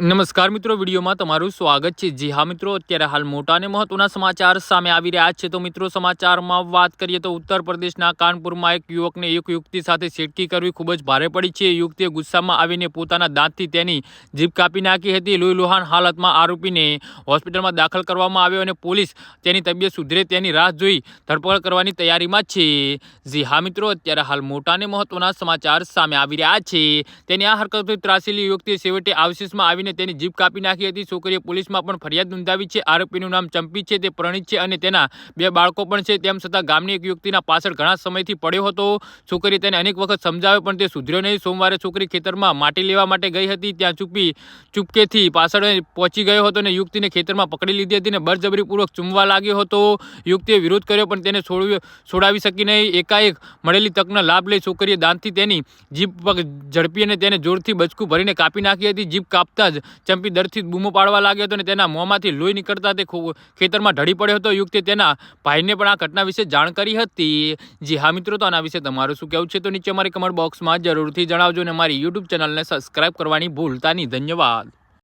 નમસ્કાર મિત્રો, વિડીયોમાં તમારું સ્વાગત છે. જી હા મિત્રો, અત્યારે હાલ મોટા અને મહત્વના સમાચાર સામે આવી રહ્યા છે. તો મિત્રો, સમાચારમાં વાત કરીએ તો ઉત્તર પ્રદેશના કાનપુરમાં એક યુવકને એક યુવતી સાથે છેટકી કરવી ખૂબ જ ભારે પડી છે. યુવતીએ ગુસ્સામાં આવીને પોતાના દાંતથી તેની જીભ કાપી નાખી હતી. લોહીલુહાન હાલતમાં આરોપીને હોસ્પિટલમાં દાખલ કરવામાં આવ્યો અને પોલીસ તેની તબિયત સુધરે તેની રાહ જોઈ ધરપકડ કરવાની તૈયારીમાં છે. જી હા મિત્રો, અત્યારે હાલ મોટા અને મહત્વના સમાચાર સામે આવી રહ્યા છે. તેની આ હરકતથી ત્રાસેલી યુવતી છેવટે આવશેષમાં આવીને તેની જીભ કાપી નાખી હતી. છોકરીએ પોલીસમાં પણ ફરિયાદ નોંધાવી છે. આરોપીનું નામ ચંપી છે. તે પ્રણીત છે અને તેના બે બાળકો પણ છે. તેમ છતાં ગામની એક યુવતીના પાછળ ઘણા સમયથી પડ્યો હતો. છોકરીએ તેને અનેક વખત સમજાવ્યો, પણ તે સુધર્યો નહીં. સોમવારે છોકરી ખેતરમાં માટી લેવા માટે ગઈ હતી. ત્યાં ચૂપી ચૂપકેથી પાછળ પહોંચી ગયો હતો અને યુવતીને ખેતરમાં પકડી લીધી હતી અને બળજબરીપૂર્વક ચૂમવા લાગ્યો હતો. યુવતીએ વિરોધ કર્યો, પણ તેને છોડવી, છોડાવી શકી નહીં. એકાએક મળેલી તકનો લાભ લઈ છોકરીએ દાંતથી તેની જીભ ઝડપી અને તેને જોરથી બચકું ભરીને કાપી નાખી હતી. જીભ કાપતા જ ચંપી દરથી બૂમો પાડવા લાગ્યો હતો અને તેના મોંમાંથી લોહી નીકળતા તે ખેતરમાં ઢળી પડ્યો હતો. યુવતીએ તેના ભાઈને પણ આ ઘટના વિશે જાણ કરી હતી. જી હા મિત્રો, તો આના વિશે તમારું શું કહેવું છે? તો નીચે અમારી કમેન્ટ બોક્સમાં જરૂરથી જણાવજો અને મારી યુટ્યુબ ચેનલને સબસ્ક્રાઈબ કરવાની ભૂલતા નહીં ધન્યવાદ.